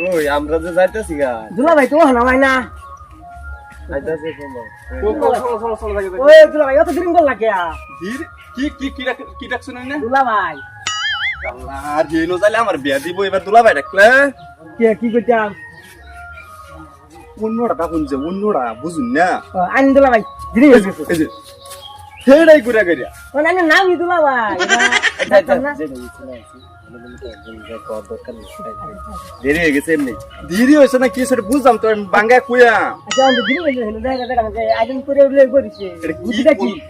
ওই আমরা যে যাইতেছি গা দুলা ভাই তো নামাই না যাইতেছি শোনো ওই দুলা ভাই অত দিন করলা কে ধীর কি কি কি কি ডাকছো না দুলা ভাই আর হেনো যাইলে আমার বিয়া দিব এবার দুলা ভাই ডাকলে কে কি করতাম অন্যটা ডাকুন যে অন্যটা বুঝুন না আইন দুলা ভাই করে নাম দুলা ভাই দেরি হয়ে গেছে এমনি। দেরি হয়েছে না কি সেটা বুঝলাম তো বাঙ্গা কুয়া। আচ্ছা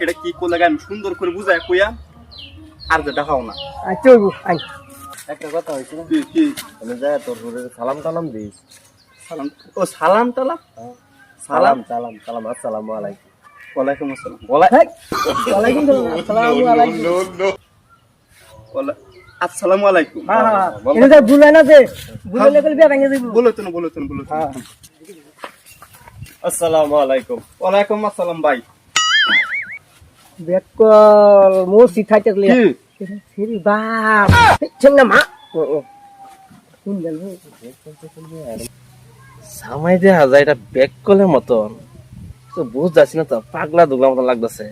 এটা কি করলে আমি সুন্দর করে বুঝাই কুয়া। আর যে দেখাও না। আচ্ছা একটা কথা হয়েছে কি আমি যাই তোর ঘরে সালাম টালাম দিস সালাম ও সালাম টালাম সালাম? সালাম সালাম আসসালামু আলাইকুম। ওয়ালাইকুম আসসালাম। ওয়ালাইকুম আসসালাম আসসালামু আলাইকুম। আসসালামু আলাইকুম। হ্যাঁ হ্যাঁ। এটা না যে বুঝলে কল বিয়া ভেঙে দিব। বলো তো না বলো তো না বলো তো আসসালামু আলাইকুম। ওয়ালাইকুম আসসালাম ভাই। বেকল সিরি বাপ। মা। কোন গেল সামাই যায় এটা মতন। তো বুঝ যাচ্ছি না তো পাগলা দুগলা মতন লাগতেছে।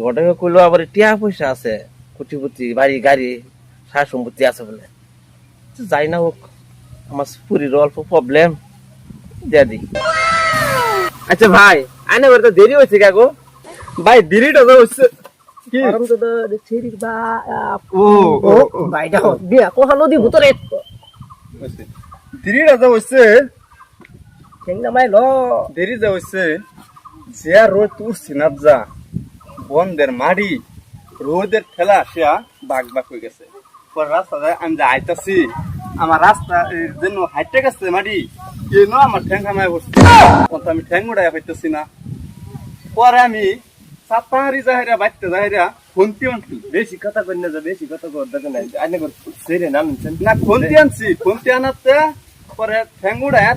ঘটকে কইলো আবার টিয়া পয়সা আছে কুটিপুতি বাড়ি গাড়ি। সার সম্পত্তি আছে বলে। যাই না হোক আমার পুরীর অল্প প্রবলেম দিয়া দি আচ্ছা ভাই আনে বাড়ি তো দেরি হয়েছে কাকু ভাই দেরিটা তো হচ্ছে। কি? ও ও দি ভুতরে? দেরিটা তো হচ্ছে। মাই ল দেরি যা হচ্ছে যে রোদ তুর সিনাত যা বন্ধের মাড়ি রোদের ঠেলা আসিয়া বাঘ বাঘ হয়ে গেছে। পর রাস্তা আমি যা আইতাছি আমার রাস্তা হাইটে গেছে আমার ঠ্যাং খামায় বসছে? অত আমি ঠ্যাং না। পরে আমি সাতাহারি খুন্তি আনছি। বেশি কথা কই না যে বেশি কথা কর দেখেন আইনে কর সেরে নামছেন না খুন্তি আনছি। খুন্তি আনাতে পরে ঠ্যাং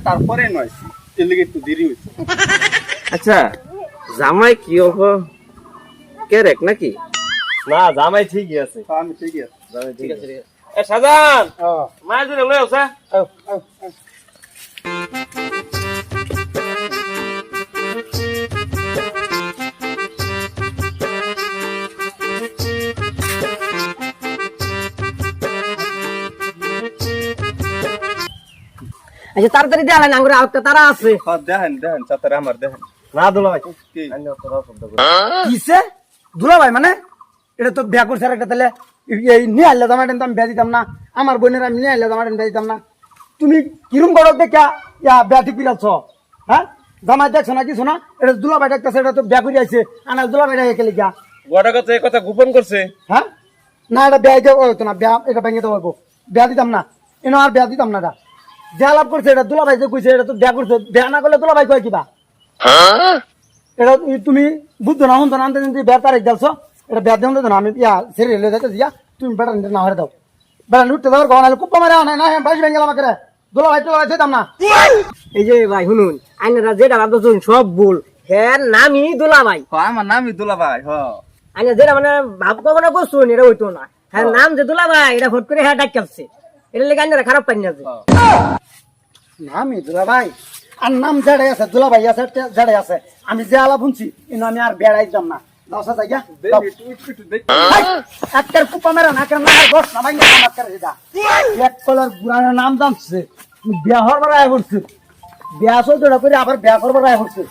তারপরে নয়ছি। এর লিগে একটু দেরি হয়েছে আচ্ছা জামাই কি হব কেরেক নাকি? না জামাই ঠিকই আছে। আমি ঠিক আছে। জামাই ঠিক আছে। এ সাজান! ও। মায়ের জন্য লই আসা আচ্ছা তাড়াতাড়ি দেওয়া না আঙ্গুরে আউটটা তারা আছে। হ্যাঁ দেখেন দেখেন চাতারে আমার দেখেন। না দুলা ভাই কি শব্দ কর কিসে? দুলা ভাই মানে? এটা তো বিয়া করছে আর একটা তাহলে এই নিয়ে আনলে তো আমি বিয়া দিতাম না। আমার বোনের আমি নিয়ে আনলে তোমার বিয়া দিতাম না। তুমি কিরম করো দেখা ইয়া বিয়া ঠিক পিরাচ্ছ হ্যাঁ? জামাই দেখছ না কিছু না? এটা দুলা ভাই দেখতেছে এটা তো বিয়া করে আছে আনা দুলা ভাই দেখে লিখা বড় কথা এই কথা গোপন করছে? হ্যাঁ? না এটা বিয়া হতো না বিয়া এটা ভেঙে দেবো বিয়া দিতাম না। এনে আর বিয়া দিতাম না এটা। যা লাভ করছে এটা দুলা ভাই যে কইছে এটা তো বিয়া করছে। বিয়া না করলে দুলা ভাই কয় কিবা এটা তুমি বুঝছ না হতো না? আনতে আনতে বিয়ার তারিখ দেখছ? এটা বিয়ার দেন না আমি ইয়া সেরে লে যাইতে দিয়া তুমি বেটা না হরে দাও। বেটা লুটতে দাও কুপ্পা মারে না না বাইশ ভেঙে গেলাম করে দুলা ভাই দুলা ভাই না। এই যে ভাই শুনুন আইনারা যেটা ভাবতেছেন সব ভুল। হ্যাঁ নামই দুলা ভাই। হ্যাঁ আমার নামই দুলা ভাই হ। আইনা যেটা মানে ভাব কখনো করছুন এটা হইতো না। হ্যাঁ নাম যে দুলা ভাই এটা ফট করে হ্যাঁ ডাক কাপছে এটা লেগে আইনারা খারাপ পাই না যে নামই দুলা ভাই। আর নাম জেড়ে আছে দুলা ভাই আছে জেড়ে আছে। আমি যে আলা শুনছি ইনো আমি আর বেড়াইতাম না। দশা জায়গা একটার কুপা মেরা না কেন না বস না ভাই না করে যা। এক কলার গুরানা নাম জানছে। বিয়া হওয়ার বেড়ায় করছে। বিয়া চলতে করে আবার বিয়া করবার রায় করছে।